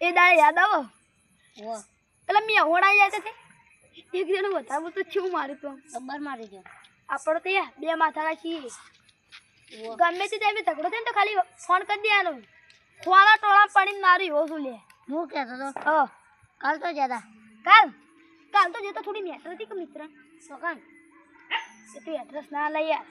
એ દાડે યાદ આવો? એટલે મેં હોડા જાય છે એક જણો વધારે તો છું મારું તો. ખબર મારી ગયો આપણે તો યાર બે માથાના છીએ ગમે તે ટાઈમે ઝઘડો થાય ને તો ખાલી ફોન કરી દેવાનો. ખોળા ટોળા પડીને મારી હો શું લે હું કહેતો તો? હ. કાલ તો જતા. કાલ? કાલ તો જતો થોડી મેટર હતી કે મિત્ર? તો કાન એ તું એડ્રેસ ના લઈ યાર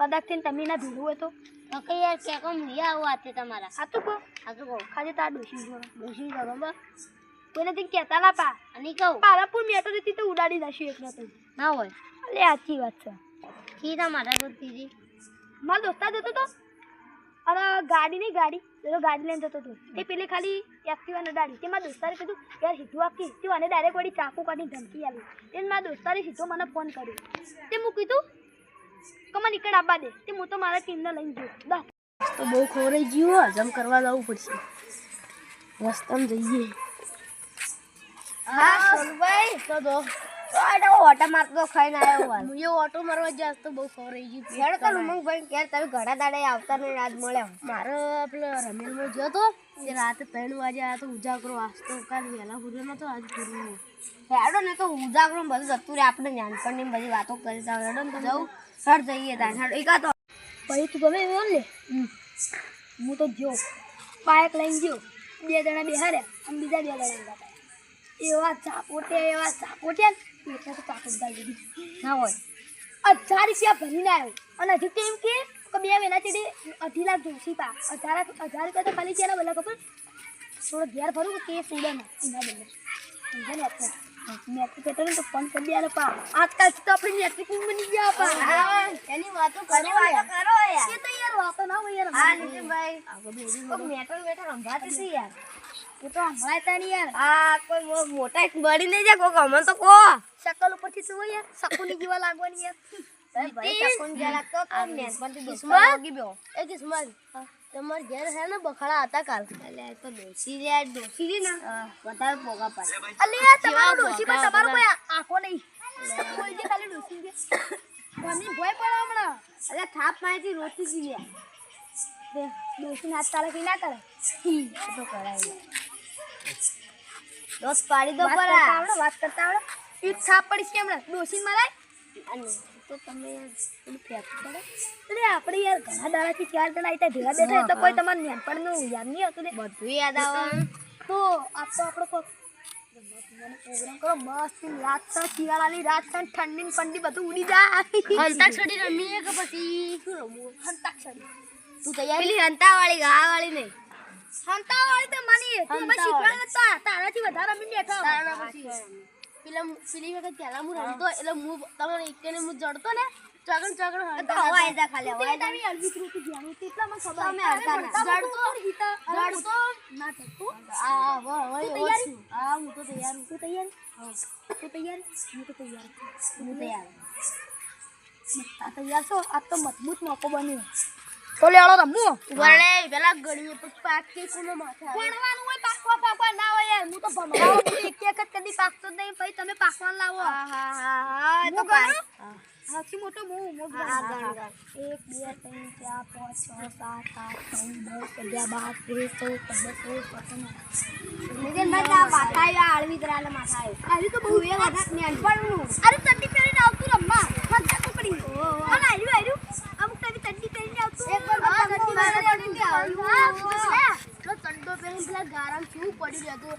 કદાચ થઈને તમે ના ભીડું હોય તો? ઓકે કે યાર કે કોમ લઈ આવું આતે તમારા. આ તો કહો. આ તો કો ખાલી તાર ડોસી જો ડોસી જો બસ કોઈને થી કહેતા ના પા. અને કહું. પાલનપુર મેટો હતી તો ઉડાડી નાખ્યું એક તો. ના હોય. અલે સાચી વાત છે. કી તમારા પીધી મારો દોસ્તા જતો તો? અને ગાડી નહીં ગાડી. પેલો ગાડી લઈને જતો હતો તે પેલી ખાલી એક્ટિવા નડાડી તે મારા દોસ્તારે કીધું યાર સીધું આપી તે અને ડાયરેક્ટ વળી ચાકુ કાઢી ધમકી આવી તે મારા દોસ્તારે સીધો મને ફોન કર્યો. તે મૂકી કીધું કે મને નીકળ આપવા દે. તે હું તો મારા ટીમને લઈને જઉં દસ તો બહુ ખોરાઈ ગયું હજમ કરવા જવું પડશે. રસ્તામાં જઈએ. હા સોનભાઈ. તો દો. ઓટા મારતો ખાઈને આવ્યો હાલ હું એ ઓટો મારવા તો બહુ ખોરાઈ ગયું. હેડ તો ઉમંગભાઈ ઘેર તમે ઘણા દાડે આવતા નહીં આજ મળ્યા મારો પેલો રમેલમાં ગયો તો રાતે ત્રણ વાગે આવ્યો તો ઉજાગરો તો કાલ વહેલા પૂર્યો નતો આજ પૂર્યો હેડો ને તો ઉજાગરો બધું જતું રહે. આપણે નાનપણની બધી વાતો કરી તા હેડો ને જવું સર જઈએ તાર હેડો. એકા તો પછી તું ગમે એવો ને? હું તો જો બાઇક લઈને ગયો. બે જણા બેહાર્યા. અને બીજા બે જણા ગયા એવા ચાપોટે એવા ચાપોટે એટલે તો પાકું ગાળી દીધી ના હોય. અઢાર રૂપિયા ભરીને આવ્યો. અને હજુ કેમ એમ કે બે મહિના થી અઢી લાખ જોશી પા. હજાર હજાર રૂપિયા તો ખાલી છે એના બદલે ખબર? થોડો ઘેર ભરું કે કેસ ઉડે ને એના બદલે. સમજે ને આપણે મેટ્રિક કહેતો ને તો ફોન કરી દે પા આજકાલ તો આપણે મેટ્રિક બની ગયા પા એની વાતો ઘણી વાતો કરો યાર? એ તો યાર વાતો ના હોય યાર. હા, નીતિનભાઈ. આગળ મેટર બેટર સંભાળતી છે યાર. એ તો સંભળાય તા નહીં યાર. આ કોઈ મોટા બળી નહીં જાય કોક અમને તો કહો. શકલ ઉપરથી શું હોય યાર? શકુની જેવા લાગવાની યાર. ભાઈ શકુન જરા તો તો નેનપણથી દોસ્તાર કિસ્મત? લાગી ગયો. એ કિસ્મત તમારે ઘેર છે ને બખાડા હતા કાલ. એટલે તો ડોસી રે ડોસી રે ને. વધારે પોગા પાડે. અલી તમારો ડોશી પર તમારો કોઈ આંખો નહીં. કોઈ જે ખાલી ડોશી છે. મમ્મી ભોય પડે હમણાં? એટલે થાપ મારી રોટી જ ગયા દે ચાલે કે ના કરે એ તો કરાય. દોસ્ત પાડી દો વાત આવડો વાત કરતા આવડે. ઈ થાપ પડી છે હમણાં. ડોસી મરાય? અને તો તમે યાર ફેંકવું પડે. અરે આપણે યાર ઘણા દાડાથી ચાર જણા આઈતા ભેગા બેઠા તો કોઈ તમારે નેનપણનું યાદ નહીં હતું ને. બધું યાદ આવે. તો આ તો આપણો પ્રોગ્રામ કરો મસ્ત રાત છે શિયાળાની રાત છે ઠંડી ને ઠંડી બધું ઉડી જાય. હંતાક્ષરી રમીએ કે પછી? શું રમવું? હંતાક્ષરી. તું તૈયાર? પેલી હંતા વાળી ગા વાળી નહીં. હંતાવાળી તો માની તું અમે શીખવાડે હતા તારાથી વધારે રમી બેઠા તારા પછી. પેલા પેલી વખત પહેલા હું રમતો એટલે હું તમારે એકને હું જડતો ને ચગણ ચગણ તો હવા આયતા ખાલી હવા આયતા અમે અલવી કૃતિ જ્ઞાન તેટલા માં ખબર અમે હરતા ના. જડતો. જડતો ના થતું. આ હવે હવે તૈયાર? આ હું તો તૈયાર હું તો તૈયાર? તું તૈયાર? હું તો તૈયાર હું તૈયાર આ તૈયાર છો? આ તો મજબૂત મોકો બન્યો. તો લેવડો રમવું વળે પેલા ગળ્યું પછી પાકી કોનો માથે આવે. ભણવાનું હોય પાકવા પાકવા ના હોય યાર હું તો ભણવા એક એક જ કદી નહીં તમે પાકવાન લાવો. હા હા હા તો? સૌથી મોટો હું હું હા, ગણ, ગણ. એક બે ત્રણ ચાર પાંચ છ સાત આઠ નવ દસ અગિયાર બાર તેર ચૌદ પંદર સોળ સત્તર માથા આવ્યા, આળવી તરાના માથા આવ્યા. આવી તો બહુ એ વખત નેનપણનું અરે ચડ્ડી પહેરીને આવતું રમવા. મજા તો પડી અને આવ્યું આવ્યું. અમુક ટાઈમે ચડ્ડી પહેરીને આવતું. એક વાર ચડ્ડી પહેરીને આવ્યું. તો પેલા ગારામાં શું પડી રહેતું.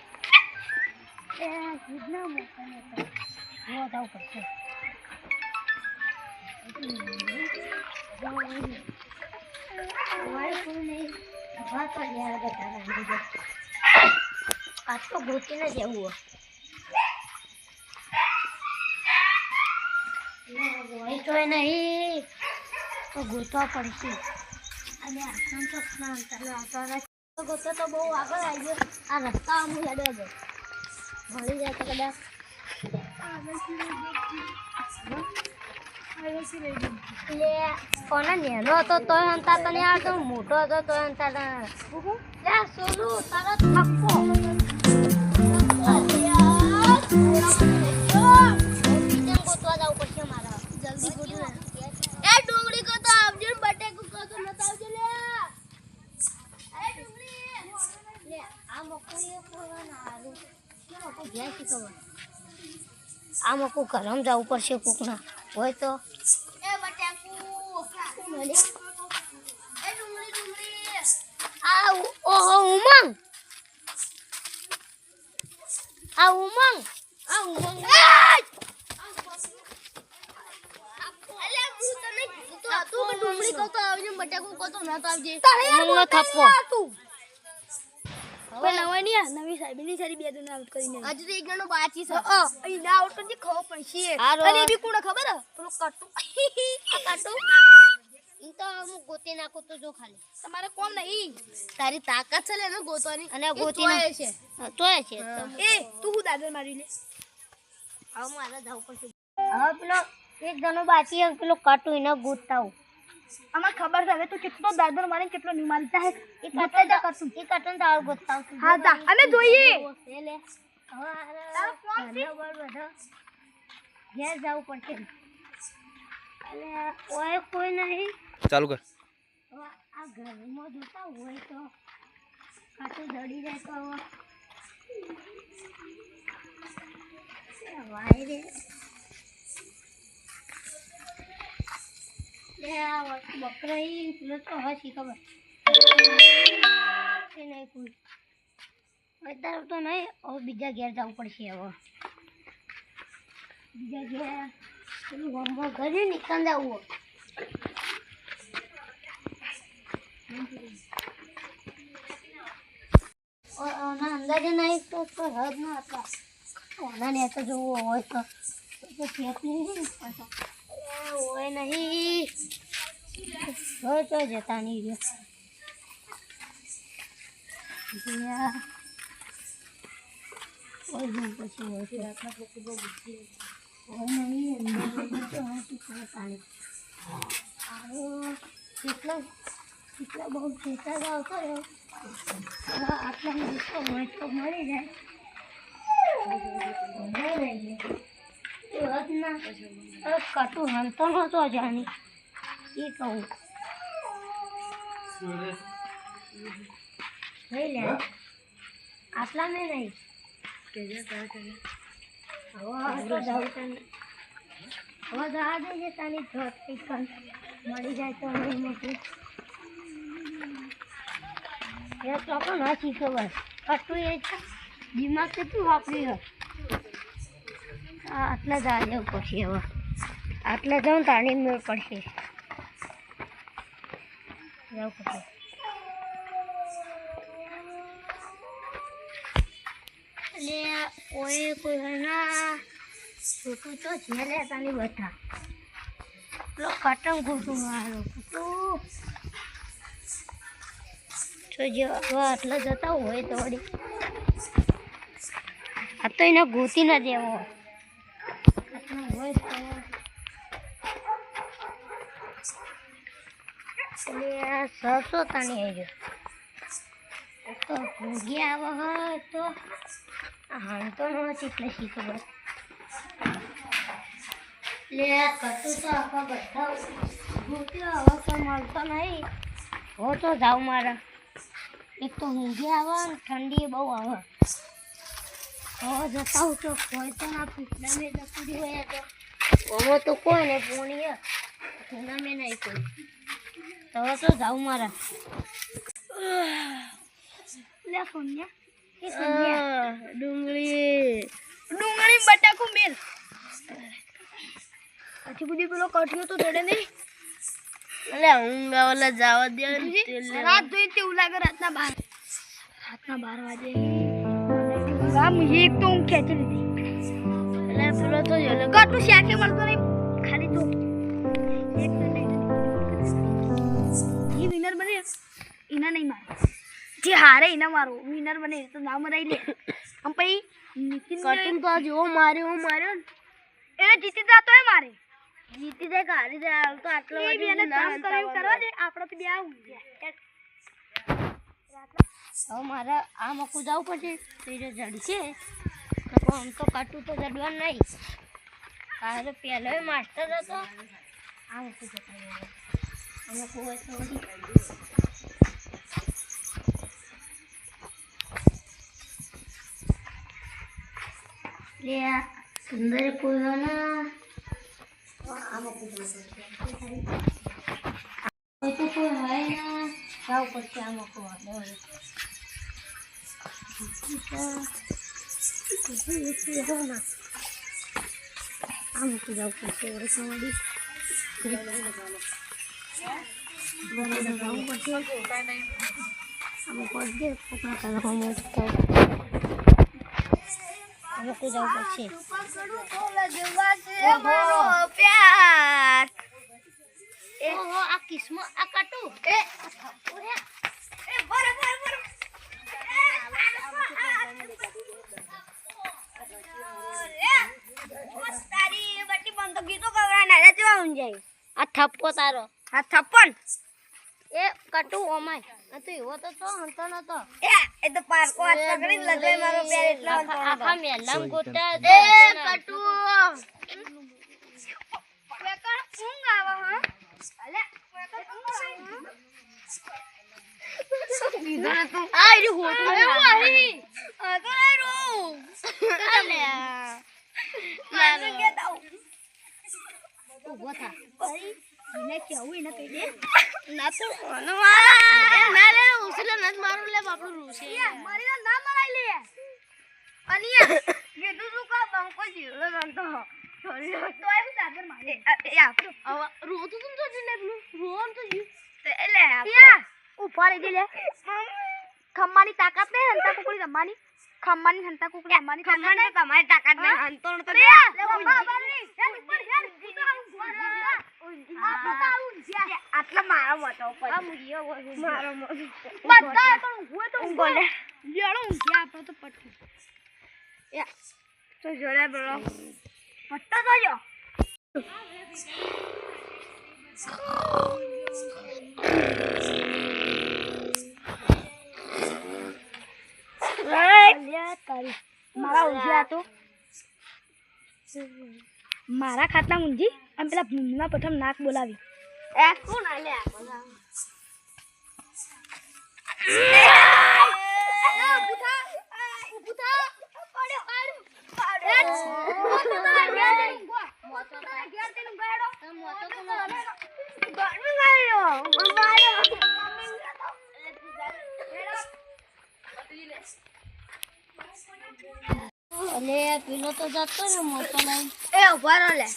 એ જીજના મોકલે તો. હવે જાઉં પડશે આ તો ગોતીને જવું હોય. હોય તોય નહીં. તો ગોતવા પડશે. અને આસામ તો સ્નાન ચાલો આવતા ગોતો તો બહુ આગળ આવી ગયો. આ રસ્તા અમુક હેડે છે મળી જાય તો કદાચ. એટલે કોને નેનો હતો તોય હંતા તને આવતો મોટો હતો તોય હંતા લે સોનું તારો થપ્પો. મકો ગરમ જવું પડશે કોકના. હોય તો. ઓહો ઉમંગ. આ ઉમંગ. આ ઉમંગ. તો આવજે બટાકું કહું તો ન તો આવજે. ઉમંગનો થપ્પો. હવે નવા નહીં નવી નવી સાહેબની સારી બે જણ આઉટ કરીને આજે તો એક જણો બાકી છે અહીં ના આઉટ કરી ખબર પડશે. અને એ બી કોણ ખબર? હે? પેલો કટુ. આ કટુ. ઈ તો હું ગોતી નાખો તો જો ખાલી. તમારે કોમ નહીં. તારી તાકાત છે લે ગોતવાની. અને ગોતી ના છે. તોય છે. એ તું હું દાદર મારી લે? હવે મારે જવું પડશે હવે પેલો એક જણો બાકી હે, પેલો કટુ એને ગોતતા હું. અમાર ખબર છે હવે તું કેટલો દાદર મારે કેટલો નહીં મારતા હે. એ કટન તો એક કટન તો આવ ગોતતા હા જા. અમે જોઈએ. લે. લે તારો ફોન છે? ઘેર જવું પડશે અલે ઓય કોઈ નહીં. ચાલુ કર. આ ઘરમાં જોતા હોય તો. કાચું જડી જાય તો. હવે બકરાઈ તો હસી ખબર. અત્યારે તો નહીં, હવે બીજા ઘેર જવું પડશે હવે. બીજા ઘેર પેલું હોમવર્ક કરી નીકળ જવું અંદાજે નહીં, તો હદ ના હતા. ઓના ને તો જોવું હોય તો. હોય નહીં. હોય તો જતા નહીં રહ્યો. કેટલો કેટલો બહુ આવતો રહ્યો. હવે આટલા હોય તો મળી જાય. ના હવે કટુ હંતો નહોતો જાણી એ કહું લે આટલા મેં નહીં હવે જવા દેજે મળી જાય તો નહીં મોટું તો પણ નથી ખબર. કટુ એ દિમાગ કેટલું વાપરી હોય આ આટલા જ આ પડશે હવે. આટલા જાઉં તાણી મેળ પડશે. જવું કોઈ કોઈ ના તો છે લે તાની બધા પેલો કટમ ખોટું મારો તો જો હવે આટલા જતા હોય તો આ તો એને ગોતી ના દેવો આટલા હોય તો એટલે આ સરસો તાણી આવી ગયો તો ભૂગી આવે હોય તો હાંતો નથી એટલે શી ખબર એટલે કટું તો આખા બધા ભૂક્યો હવે તો મળતો નહીં હો તો જાઉં મારા. એક તો ઊંઘી આવે ઠંડી બહુ આવે. હવે જતા હું તો કોઈ તો ના મેં હોય તો. હવે તો કોઈ ને પોણી પૂના મેં નહીં કોઈ. તો હવે તો જાઉં મારા? લે સોનિયા ડુંગળી. ડુંગળી બટાકું મેલ. પછી બધી પેલો કઠિયો તો ચડે નહીં. એટલે ઊંઘ ઓલા જવા દે રાત જોઈ તેવું લાગે રાતના બાર રાતના બાર વાગે. આમ એક તો હું ખેંચી લીધી. એટલે પેલો તો કટું શાખે મળતો નહીં. ખાલી તો. એક નહીં. એ વિનર બને. એના નહીં મારે. જે હારે એના મારો. વિનર બને તો ના મરાઈ લે. આમ પછી નીતિન કટિંગ તો જેવો માર્યો હું માર્યો એને જીતી જતો એ મારે. જીતી જાય હારી જાય તો આટલો બધું ના કરવા. દે. આપણે તો બે આવું. હવે મારે આ મકું જવું પડશે, ત્રીજો જડશે આમ તો કાટું તો જડવા નહીં. તારે પહેલો માસ્ટર હતો. આ મકું જતા આ મકું હોય તો. લે સુંદર કોઈના આ મકું પડશે. કોઈ હોય ને. જાવ પછી આ મકું વાળો. આમ જાવ પડશે વરસાવાળી જવું પડશે પડશે પકડા કરવા મળશે અમુક આ કિસ્મો આ કાટું આ થપ્પો તારો. થપ્પન. એ કટુ ઓમાય. આ તો એવો તો તો હંતો નતો. એ તો પારકો હાથ પકડી લગાય મારો પેર એટલો આખા મેલામ ગોટા એ કટુ. વેકર ઊંઘ આવે હા? અલે વેકર ઊંઘ આવે આ આ તો રો મારું કે ઊભો થા. એને કેવું એને કહી દે. ના તો ઓનો મારા ના રે ઉસલે નત મારું લે બાપડું રૂસે મારી ના ના મરાઈ લે. અનિયા કીધું તું કા બંકો જીવલો રંતો સોરી તો મારે. એ આપણો. રો તો તું તો ને રોન તો જી એટલે યા ઊભા રહી લે. ખમ્માની તાકાત ને હંતા કુકડી રમવાની? ખમ્માની હંતા કુકડી રમવાની ખમ્માની તમારી તાકાત ને હંતોણ તો લે મારા ખાતા આ મુગીયો બોલ મારો મતો બધા પણ ઊંઘો તો ઊંઘો લે. લેડો ઊંઘ્યા આપણે તો પટ્ટું યા તો જોડે બોલો. પટ્ટો તો જો મારા ઊંઘ્યા તો. મારા ખાટલા ઊંઘી અને પેલા ભૂમના પ્રથમ નાક બોલાવી. એ કોણ આલે આ અલે પેલો તો જતો ને મોટો લઈને એ ઊભા લે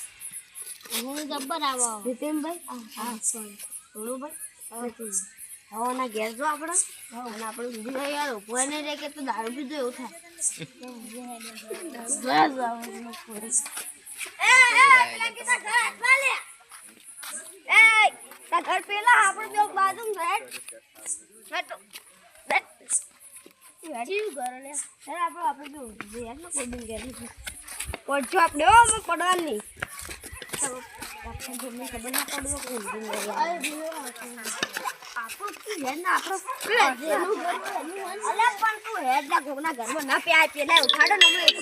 હું જબ્બર આવો નીતિનભાઈ હા સોરી ભાઈ હવાના ઘેર જો આપણે. અને આપણે જાય યાર ઊભો નહીં રહે કે તો દારૂ પીધો એવું થાય. ઘર પેલા આપણે બે બાજુ આપણે આપણે આપણે હો પડવાની. આપણને ખબર ના પડવો કે ઊંઘી નહીં અલે પણ તું હેડ ના ઘરના ઘરમાં ના પ્યાય પેલા ઉઠાડો ને હમણાં એક